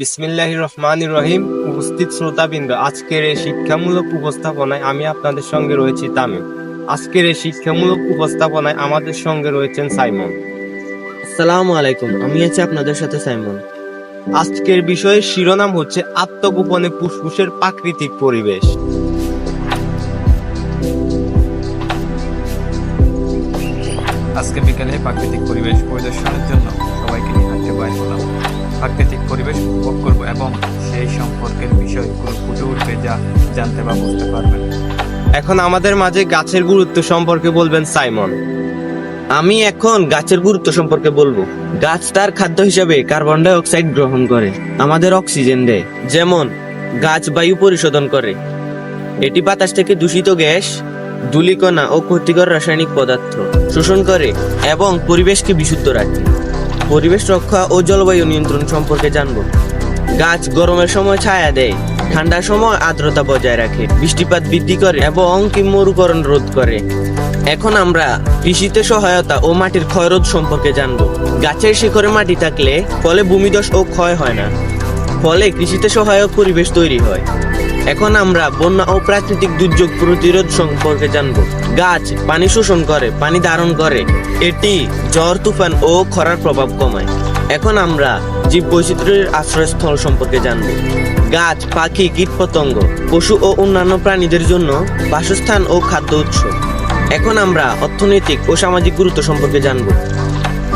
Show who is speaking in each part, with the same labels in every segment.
Speaker 1: বিসমিল্লাহ রহমান রহিম। উপস্থিত শ্রোতাবৃন্দ আজকের এই শিক্ষামূলক উপস্থাপনায় আমি আপনাদের সঙ্গে রয়েছি তামিম। আজকের এই শিক্ষামূলক উপস্থাপনায় আমাদের সঙ্গে রয়েছেন সাইমন।
Speaker 2: আসসালামু আলাইকুম আমি আছি আপনাদের সাথে সাইমন।
Speaker 1: আজকের বিষয়ের শিরোনাম হচ্ছে আত্মগোপনে ফুসফুসের প্রাকৃতিক পরিবেশ।
Speaker 3: আজকে বিকেলে প্রাকৃতিক পরিবেশ পরিদর্শনের জন্য সবাইকে নিয়ে বাইর হলাম। প্রাকৃতিক পরিবেশ উপভোগ করব এবং সেই সম্পর্কের বিষয়গুলো ফুটে উঠবে যা জানতে বা বুঝতে পারবেন।
Speaker 1: এখন আমাদের মাঝে গাছের গুরুত্ব সম্পর্কে বলবেন সাইমন।
Speaker 2: আমি এখন গাছের গুরুত্ব সম্পর্কে বলব। গাছ তার খাদ্য হিসাবে কার্বন ডাই অক্সাইড গ্রহণ করে, আমাদের অক্সিজেন দেয়। যেমন, গাছ বায়ু পরিশোধন করে। এটি বাতাস থেকে দূষিত গ্যাস, ধূলিকণা ও ক্ষতিকর রাসায়নিক পদার্থ শোষণ করে এবং পরিবেশকে বিশুদ্ধ রাখে। পরিবেশ রক্ষা ও জলবায়ু নিয়ন্ত্রণ সম্পর্কে জানব। গাছ গরমের সময় ছায়া দেয়, ঠান্ডার সময় আর্দ্রতা বজায় রাখে, বৃষ্টিপাত বৃদ্ধি করে এবং কি মরুকরণ রোধ করে। এখন আমরা কৃষিতে সহায়তা ও মাটির ক্ষয়রোধ সম্পর্কে জানব। গাছের শিখরে মাটি থাকলে ফলে ভূমিধস ও ক্ষয় হয় না। ফলে কৃষিতে সহায়ক পরিবেশ তৈরি হয়। এখন আমরা বন্যা ও প্রাকৃতিক দুর্যোগ প্রতিরোধ সম্পর্কে জানব। গাছ পানি শোষণ করে, পানি ধারণ করে। এটি ঝড়, তুফান ও খরার প্রভাব কমায়। এখন আমরা জীব বৈচিত্র্যের আশ্রয়স্থল সম্পর্কে জানব। গাছ, পাখি, কীটপতঙ্গ, পশু ও অন্যান্য প্রাণীদের জন্য বাসস্থান ও খাদ্য উৎস। এখন আমরা অর্থনৈতিক ও সামাজিক গুরুত্ব সম্পর্কে জানব।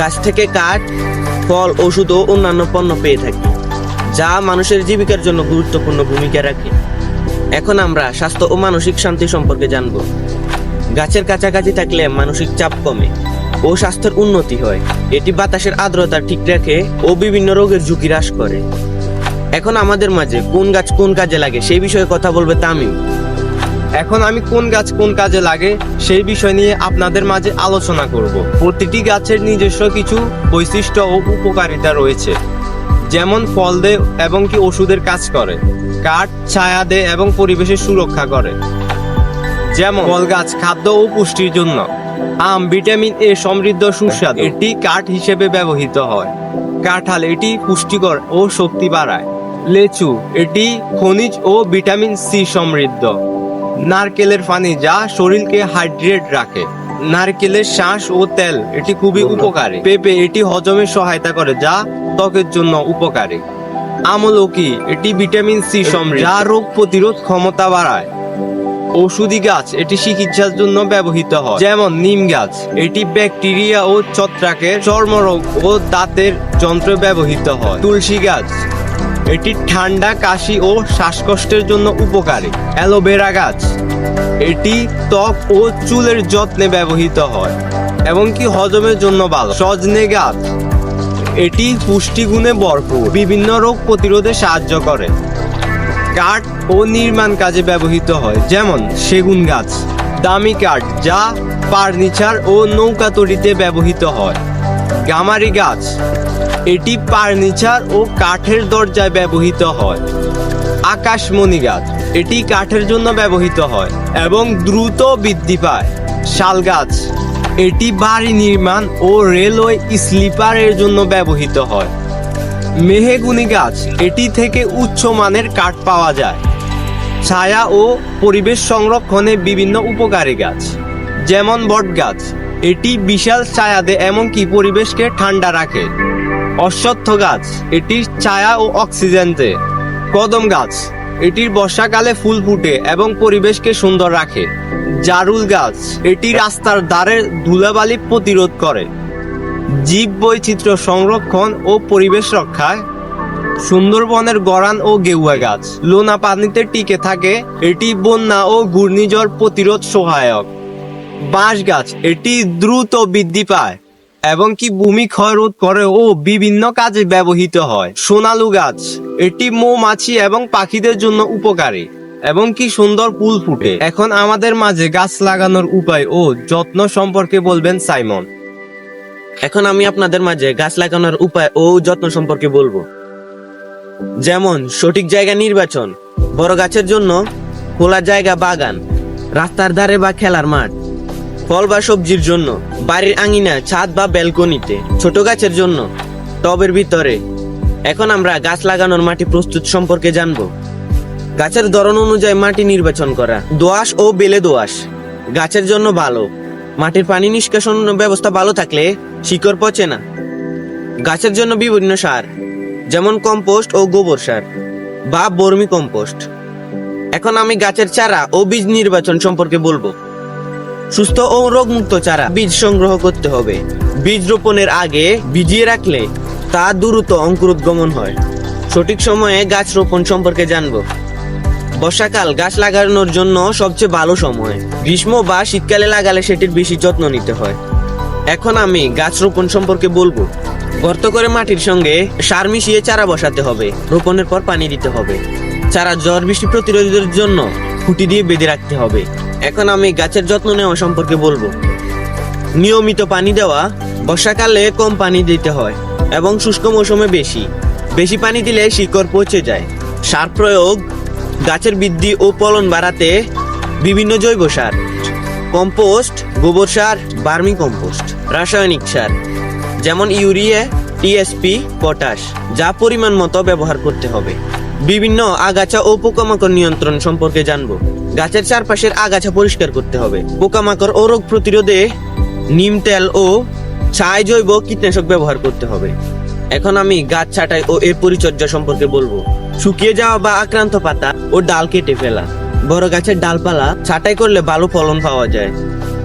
Speaker 2: গাছ থেকে কাঠ, ফল, ওষুধ ও অন্যান্য পণ্য পেয়ে থাকি, যা মানুষের জীবিকার জন্য গুরুত্বপূর্ণ ভূমিকা রাখে। এখন আমরা স্বাস্থ্য ও মানসিক শান্তি সম্পর্কে জানব। গাছের কাছাকাছি থাকলে মানসিক চাপ কমে ও স্বাস্থ্যের উন্নতি হয়। এটি বাতাসের আর্দ্রতা ঠিক রাখে ও বিভিন্ন রোগের ঝুঁকি হ্রাস করে। এখন আমাদের মাঝে কোন গাছ কোন কাজে লাগে সেই বিষয়ে কথা বলবে তামিম।
Speaker 1: এখন আমি কোন গাছ কোন কাজে লাগে সেই বিষয় নিয়ে আপনাদের মাঝে আলোচনা করব। প্রতিটি গাছের নিজস্ব কিছু বৈশিষ্ট্য ও উপকারিতা রয়েছে, যেমন ফল দেয় এবং কি ওষুধের কাজ করে। কাঠ, ছায়া দেয় এবং পরিবেশের সুরক্ষা করে। যেমন ফল গাছ খাদ্য ও পুষ্টির জন্য। আম, ভিটামিন এ সমৃদ্ধ সুস্বাদু। এটি কাঠ হিসেবে ব্যবহৃত হয়। কাঁঠাল এটি পুষ্টিকর ও শক্তি বাড়ায়। লেচু এটি খনিজ ও ভিটামিন সি সমৃদ্ধ। নারকেলের পানি যা শরীরকে হাইড্রেট রাখে। নারকেলের শ্বাস ও তেল এটি খুবই উপকারী। পেঁপে এটি হজমে সহায়তা করে যা ত্বকের জন্য উপকারী। আমলকি এটি ভিটামিন সি সমৃদ্ধ। যা রোগ প্রতিরোধ ক্ষমতা বাড়ায়। ঔষধি গাছ এটি চিকিৎসার জন্য ব্যবহৃত হয়। যেমন নিম গাছ এটি ব্যাকটেরিয়া ও ছত্রাকের চর্মরোগ ও দাঁতের যন্ত্রে ব্যবহৃত হয়। তুলসী গাছ এটি ঠান্ডা কাশি ও শ্বাসকষ্টের জন্য উপকারী। অ্যালোভেরা গাছ এটি ত্বক ও চুলের যত্নে ব্যবহৃত হয় এবং কি হজমের জন্য ভালো। সজনে গাছ এটি পুষ্টিগুণে ভরপুর। বিভিন্ন রোগ প্রতিরোধে সাহায্য করে। কাঠ ও নির্মাণ কাজে ব্যবহৃত হয়, যেমন সেগুন গাছ, দামি কাঠ যা ফার্নিচার ও নৌকা তৈরিতে ব্যবহৃত হয়। গামারি গাছ, এটি ফার্নিচার ও কাঠের দরজায় ব্যবহৃত হয়। আকাশমণি গাছ, এটি কাঠের জন্য ব্যবহৃত হয় এবং দ্রুত বৃদ্ধি পায়। শাল গাছ এটি বাড়ি নির্মাণ ও রেলওয়ে স্লিপারের জন্য ব্যবহৃত হয়। মেহেগুনি গাছ, এটি থেকে উচ্চমানের কাঠ পাওয়া যায়। ছায়া ও পরিবেশ সংরক্ষণে বিভিন্ন উপকারী গাছ, যেমন বট গাছ এটি বিশাল ছায়া দেয়, এমনকি পরিবেশকে ঠান্ডা রাখে। অশ্বত্থ গাছ, এটি ছায়া ও অক্সিজেন দেয়। কদম গাছ এটির বর্ষাকালে ফুল ফুটে এবং পরিবেশকে সুন্দর রাখে। জারুল গাছ, এটি রাস্তার ধারে ধুলাবালি প্রতিরোধ করে। জীব বৈচিত্র্য সংরক্ষণ ও পরিবেশ রক্ষায়। সুন্দরবনের গড়ান ও গেউয়া গাছ, লোনা পানিতে টিকে থাকে, এটি বন্যা ও ঘূর্ণিঝড় প্রতিরোধ সহায়ক। বাঁশ গাছ, এটি দ্রুত বৃদ্ধি পায়। এবং কি ভূমি ক্ষয় রোধ করে ও বিভিন্ন কাজে ব্যবহৃত হয়। সোনালু গাছ, এটি মৌমাছি এবং পাখিদের জন্য উপকারী এবং কি সুন্দর ফুল ফুটে। এখন আমাদের মাঝে গাছ লাগানোর উপায় ও যত্ন সম্পর্কে বলবেন সাইমন।
Speaker 2: এখন আমি আপনাদের মাঝে গাছ লাগানোর উপায় ও যত্ন সম্পর্কে বলব। যেমন, সঠিক জায়গা নির্বাচন, বড় গাছের জন্য খোলা জায়গা বাগান, রাস্তার ধারে বা খেলার মাঠ। ফল বা সবজির জন্য, বাড়ির আঙিনা, ছাদ বা ব্যালকনিতে, ছোট গাছের জন্য, টবের ভিতরে। এখন আমরা গাছ লাগানোর মাটি প্রস্তুত সম্পর্কে জানব। গাছের ধরন অনুযায়ী মাটি নির্বাচন করা, দোআঁশ ও বেলে দোআঁশ। গাছের জন্য ভালো, মাটির পানি নিষ্কাশন ব্যবস্থা ভালো থাকলে শিকড় পচে না। গাছের জন্য বিভিন্ন সার, যেমন কম্পোস্ট ও গোবর সার বা বর্মি কম্পোস্ট। এখন আমি গাছের চারা ও বীজ নির্বাচন সম্পর্কে বলব। সুস্থ ও রোগমুক্ত চারা বীজ সংগ্রহ করতে হবে। বীজ রোপণের আগে ভিজিয়ে রাখলে তা দ্রুত অঙ্কুরোদ্গমন হয়। সঠিক সময়ে গাছ রোপণ সম্পর্কে জানব। বর্ষাকাল গাছ লাগানোর জন্য সবচেয়ে ভালো সময়। গ্রীষ্ম বা শীতকালে লাগালে সেটির বেশি যত্ন নিতে হয়। এখন আমি গাছ রোপণ সম্পর্কে বলব। গর্ত করে মাটির সঙ্গে সার মিশিয়ে চারা বসাতে হবে। রোপণের পর পানি দিতে হবে। চারা জ্বর বৃষ্টি প্রতিরোধের জন্য খুঁটি দিয়ে বেঁধে রাখতে হবে। এখন আমি গাছের যত্ন নেওয়া সম্পর্কে বলব। নিয়মিত পানি দেওয়া বর্ষাকালে কম পানি দিতে হয় এবং শুষ্ক মৌসুমে বেশি। বেশি পানি দিলে শিকড় পচে যায়। সার প্রয়োগ, গাছের বৃদ্ধি ও ফলন বাড়াতে বিভিন্ন জৈব সার, কম্পোস্ট, গোবর সার, বার্মি কম্পোস্ট, রাসায়নিক সার, যেমন ইউরিয়া টিএসপি পটাশ, যা পরিমাণ মতো ব্যবহার করতে হবে। বিভিন্ন আগাছা ও পোকামাকড় নিয়ন্ত্রণ সম্পর্কে জানব। গাছের চারপাশের আগাছা পরিষ্কার করতে হবে। পোকামাকড় ও রোগ প্রতিরোধে নিম তেল ও ছাই জৈব কীটনাশক ব্যবহার করতে হবে। এখন আমি গাছ ছাঁটাই ও এর পরিচর্যা সম্পর্কে বলব। শুকিয়ে যাওয়া বা আক্রান্ত পাতা ও ডাল কেটে ফেলা। বড় গাছের ডালপালা ছাঁটাই করলে ভালো ফলন পাওয়া যায়।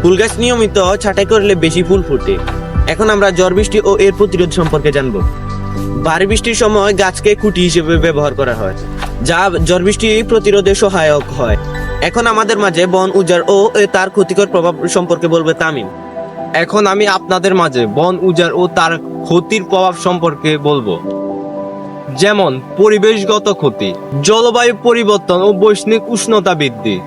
Speaker 2: ফুল গাছ নিয়মিত ছাঁটাই করলে বেশি ফুল ফুটে। এখন আমরা ঝড় বৃষ্টি ও এর প্রতিরোধ সম্পর্কে জানব। ভারী বৃষ্টির সময় গাছকে খুঁটি হিসেবে ব্যবহার করা হয়, যা ঝড় বৃষ্টি প্রতিরোধে সহায়ক হয়। এখন আমাদের মাঝে বন উজাড় ও তার ক্ষতিকর প্রভাব সম্পর্কে বলবে তামিম।
Speaker 1: এখন আমি আপনাদের মাঝে বন উজাড় ও তার ক্ষতির প্রভাব সম্পর্কে বলব। যেমন, পরিবেশগত ক্ষতি, জলবায়ু পরিবর্তন ও বৈশ্বিক উষ্ণতা বৃদ্ধি।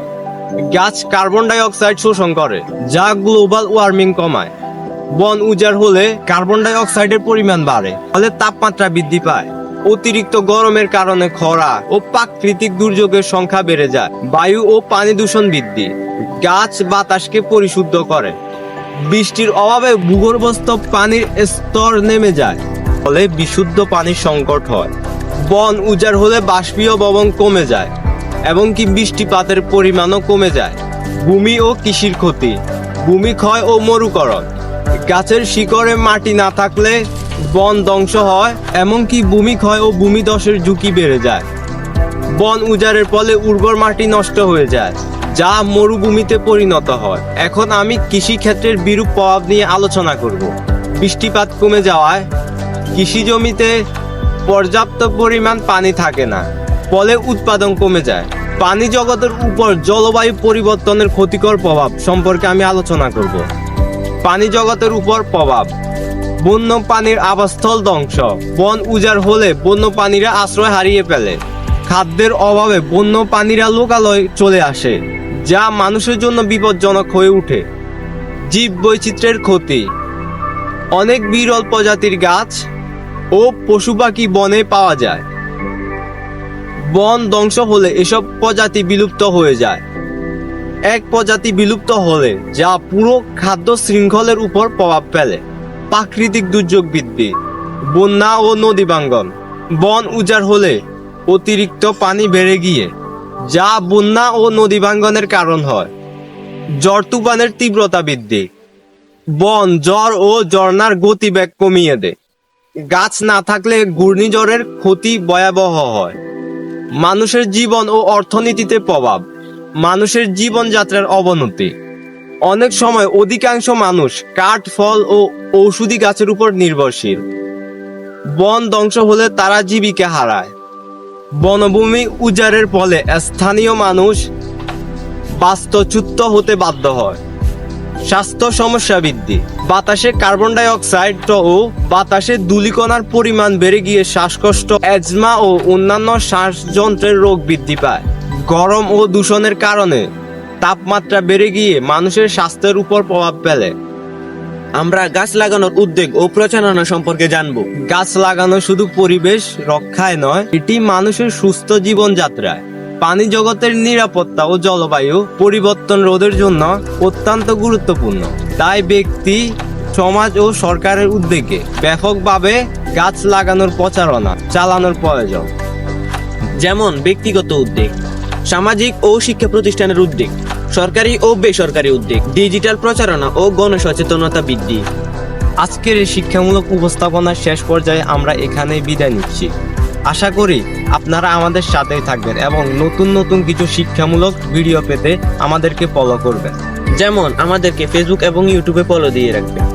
Speaker 1: গাছ কার্বন ডাই অক্সাইড শোষণ করে, যা গ্লোবাল ওয়ার্মিং কমায়। বন উজাড় হলে কার্বন ডাই অক্সাইডের পরিমাণ বাড়ে, ফলে তাপমাত্রা বৃদ্ধি পায়। অতিরিক্ত গরমের কারণে খরা ও প্রাকৃতিক দুর্যোগের সংখ্যা বেড়ে যায়। বায়ু ও পানি দূষণ বৃদ্ধি। গাছ বাতাসকে পরিশুদ্ধ করে। বৃষ্টির অভাবে ভূগর্ভস্থ পানির স্তর নেমে যায়, ফলে বিশুদ্ধ পানির সংকট হয়। বন উজাড় হলে বাষ্পীয় ভবন কমে যায় এবং কি বৃষ্টিপাতের পরিমাণও কমে যায়। ভূমি ও কৃষির ক্ষতি। ভূমি ক্ষয় ও মরুকরণ। গাছের শিকড়ে মাটি না থাকলে বন ধ্বংস হয়, এমনকি ভূমি ক্ষয় ও ভূমি ধসের ঝুঁকি বেড়ে যায়। বন উজাড়ের ফলে উর্বর মাটি নষ্ট হয়ে যায়, যা মরুভূমিতে পরিণত হয়। এখন আমি কৃষি ক্ষেত্রের বিরূপ প্রভাব নিয়ে আলোচনা করব। বৃষ্টিপাত কমে যাওয়ায় কৃষি জমিতে পর্যাপ্ত পরিমাণ পানি থাকে না, ফলে উৎপাদন কমে যায়। পানি জগতের উপর জলবায়ু পরিবর্তনের ক্ষতিকর প্রভাব সম্পর্কে আমি আলোচনা করব। পানি জগতের উপর প্রভাব বন্য পানির আবাসস্থল ধ্বংস। বন উজাড় হলে বন্য পানিরা আশ্রয় হারিয়ে ফেলে। খাদ্যের অভাবে বন্য পানিরা লোকালয় চলে আসে, যা মানুষের জন্য বিপজ্জনক হয়ে ওঠে। জীব বৈচিত্র্যের ক্ষতি। অনেক বিরল প্রজাতির গাছ ও পশু পাখি বনে পাওয়া যায়। বন ধ্বংস হলে এসব প্রজাতি বিলুপ্ত হয়ে যায়। এক প্রজাতি বিলুপ্ত হলে যা পুরো খাদ্য শৃঙ্খলের উপর প্রভাব ফেলে। প্রাকৃতিক দুর্যোগ বৃদ্ধি বন্যা ও নদী ভাঙ্গন, বন উজাড় হলে অতিরিক্ত পানি বেড়ে গিয়ে, যা বন্যা ও নদী ভাঙ্গনের কারণ হয়। জ্বর তুফানের তীব্রতা বৃদ্ধি, বন জ্বর ও ঝর্ণার গতিবেগ কমিয়ে দেয়। গাছ না থাকলে ঘূর্ণিঝড়ের ক্ষতি ভয়াবহ হয়। মানুষের জীবন ও অর্থনীতিতে প্রভাব, মানুষের জীবনযাত্রার অবনতি। অনেক সময় অধিকাংশ মানুষ কাঠ, ফল ও ঔষধি গাছের উপর নির্ভরশীল। বন ধ্বংস হলে তারা জীবিকা হারায়। বনভূমি উজাড়ের ফলে স্থানীয় মানুষ বাস্তুচ্যুত হতে বাধ্য হয়। স্বাস্থ্য সমস্যা বৃদ্ধি। বাতাসে কার্বন ডাই অক্সাইড ও বাতাসে ধূলিকণার পরিমাণ বেড়ে গিয়ে শ্বাসকষ্ট অ্যাজমা ও অন্যান্য শ্বাসযন্ত্রের রোগ বৃদ্ধি পায়। গরম ও দূষণের কারণে তাপমাত্রা বেড়ে গিয়ে মানুষের স্বাস্থ্যের উপর প্রভাব ফেলে।
Speaker 2: আমরা গাছ লাগানোর উদ্যোগ ও প্রচারণা সম্পর্কে জানব।
Speaker 1: গাছ লাগানো শুধু পরিবেশ রক্ষায় নয়, এটি মানুষের সুস্থ জীবনযাত্রায়। পানি জগতের নিরাপত্তা ও জলবায়ু পরিবর্তন রোধের জন্য অত্যন্ত গুরুত্বপূর্ণ। তাই ব্যক্তি, সমাজ ও সরকারের উদ্যোগে ব্যাপকভাবে গাছ লাগানোর প্রচারণা চালানোর প্রয়োজন।
Speaker 2: যেমন ব্যক্তিগত উদ্যোগ, সামাজিক ও শিক্ষা প্রতিষ্ঠানের উদ্যোগ সরকারি ও বেসরকারি উদ্যোগ, ডিজিটাল প্রচারণা ও গণসচেতনতা বৃদ্ধি।
Speaker 1: আজকের এই শিক্ষামূলক উপস্থাপনার শেষ পর্যায়ে আমরা এখানে বিদায় নিচ্ছি। আশা করি আপনারা আমাদের সাথেই থাকবেন এবং নতুন নতুন কিছু শিক্ষামূলক ভিডিও পেতে আমাদেরকে ফলো করবেন।
Speaker 2: যেমন আমাদেরকে ফেসবুক এবং ইউটিউবে ফলো দিয়ে রাখবেন।